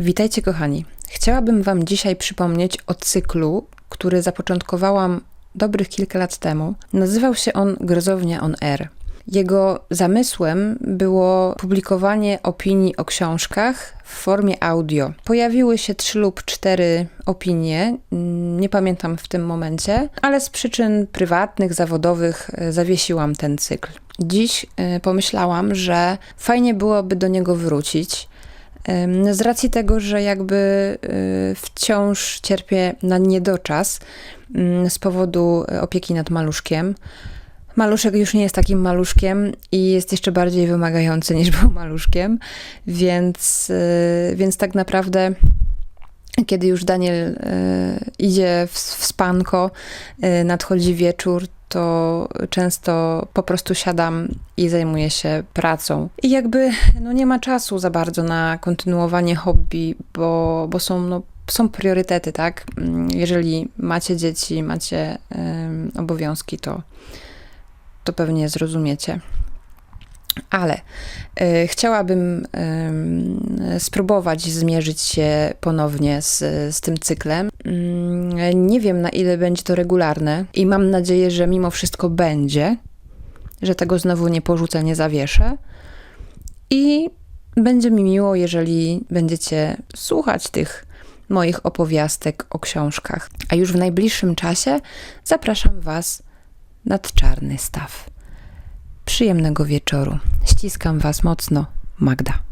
Witajcie, kochani. Chciałabym Wam dzisiaj przypomnieć o cyklu, który zapoczątkowałam dobrych kilka lat temu. Nazywał się on Grozownia on Air. Jego zamysłem było publikowanie opinii o książkach w formie audio. Pojawiły się trzy lub cztery opinie, mm, nie pamiętam w tym momencie, ale z przyczyn prywatnych, zawodowych e, zawiesiłam ten cykl. Dziś e, pomyślałam, że fajnie byłoby do niego wrócić. Em, Z racji tego, że jakby y, wciąż cierpię na niedoczas mm, z powodu e, opieki nad maluszkiem. Maluszek już nie jest takim maluszkiem i jest jeszcze bardziej wymagający niż był maluszkiem, więc, y, więc tak naprawdę kiedy już Daniel y, idzie w, w spanko, y, nadchodzi wieczór, to często po prostu siadam i zajmuję się pracą. I jakby no nie ma czasu za bardzo na kontynuowanie hobby, bo, bo są, no, są priorytety, tak? Mm, Jeżeli macie dzieci, macie em, obowiązki, to, to pewnie zrozumiecie. Ale y, chciałabym ym, spróbować zmierzyć się ponownie z, z tym cyklem. Ym, nie wiem, na ile będzie to regularne, i mam nadzieję, że mimo wszystko będzie, że tego znowu nie porzucę, nie zawieszę. I będzie mi miło, jeżeli będziecie słuchać tych moich opowiastek o książkach. A już w najbliższym czasie zapraszam Was nad czarny staw. Przyjemnego wieczoru. Ściskam Was mocno, Magda.